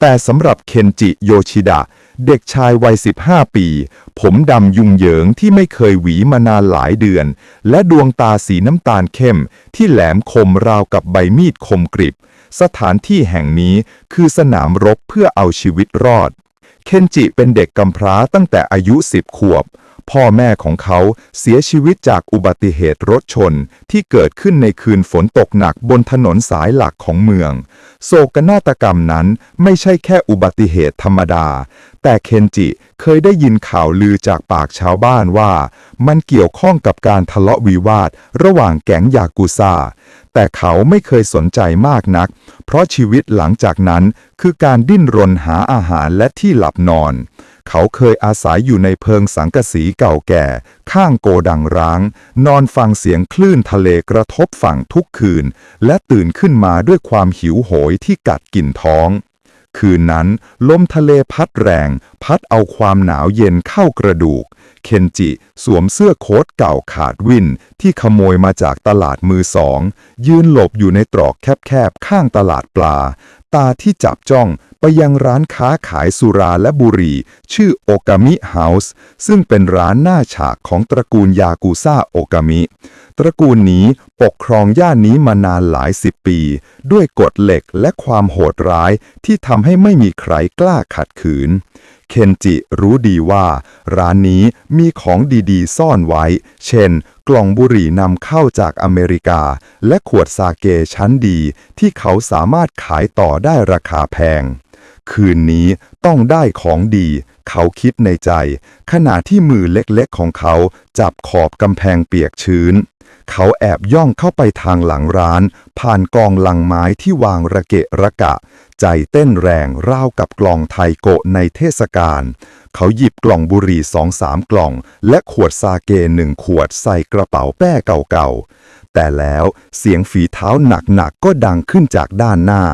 แต่สำหรับเคนจิโยชิดะ เด็กชายวัย 15 ปี ผมดำยุ่งเหยิงที่ไม่เคยหวีมานานหลายเดือน และดวงตาสีน้ำตาลเข้ม ที่แหลมคมราวกับใบมีดคมกริบ สถานที่แห่งนี้คือสนามรบเพื่อเอาชีวิตรอด เคนจิเป็นเด็กกำพร้าตั้งแต่อายุ 10 ขวบ พ่อแม่ของเขาเสียชีวิตจากอุบัติเหตุรถชนที่เกิดขึ้นในคืนฝนตกหนักบนถนนสายหลักของเมือง โศกนาฏกรรมนั้นไม่ใช่แค่อุบัติเหตุธรรมดา แต่เคนจิเคยได้ยินข่าวลือจากปากชาวบ้านว่า มันเกี่ยวข้องกับการทะเลาะวิวาท ระหว่างแก๊งยากุซ่าแต่เขาไม่เคยสนใจมากนัก เพราะชีวิตหลังจากนั้นคือการดิ้นรนหาอาหารและที่หลับนอน เขาเคยอาศัยอยู่ในเพิงสังกะสีเก่าแก่ ข้างโกดังร้าง นอนฟังเสียงคลื่นทะเลกระทบฝั่งทุกคืน และตื่นขึ้นมาด้วยความหิวโหยที่กัดกินท้อง คืนนั้น ลมทะเลพัดแรง พัดเอาความหนาวเย็นเข้ากระดูก เคนจิสวมเสื้อโค้ทเก่าขาดวินที่ขโมยมาจากตลาดมือสอง ยืนหลบอยู่ในตรอกแคบๆข้างตลาดปลา ตาที่จับจ้อง ไปยังร้านค้าขายสุราและบุหรี่ ชื่อโอกามิเฮาส์ซึ่งเป็นร้านหน้าฉากของตระกูลยากูซ่าโอกามิ ตระกูลนี้ปกครองย่านนี้มานานหลายสิบปี ด้วยกฎเหล็กและความโหดร้ายที่ทำให้ไม่มีใครกล้าขัดขืน เคนจิรู้ดีว่า ร้านนี้มีของดีๆ ซ่อนไว้ เช่น กล่องบุหรี่นำเข้าจากอเมริกา และขวดซาเกชั้นดีที่เขาสามารถขายต่อได้ราคาแพง คืนนี้ต้องได้ของดี เขาคิดในใจ ขณะที่มือเล็กๆของเขาจับขอบกำแพงเปียกชื้น เขาแอบย่องเข้าไปทางหลังร้าน ผ่านกองลังไม้ที่วางระเกะระกะ ใจเต้นแรงราวกับกล่องไทโกะในเทศกาลเขาหยิบกล่องบุหรี่สองสามกล่อง และขวดซาเกหนึ่งขวดใส่กระเป๋าแป้เก่าๆแต่แล้วเสียงฝีเท้าหนักๆก็ดังขึ้นจากด้านหน้า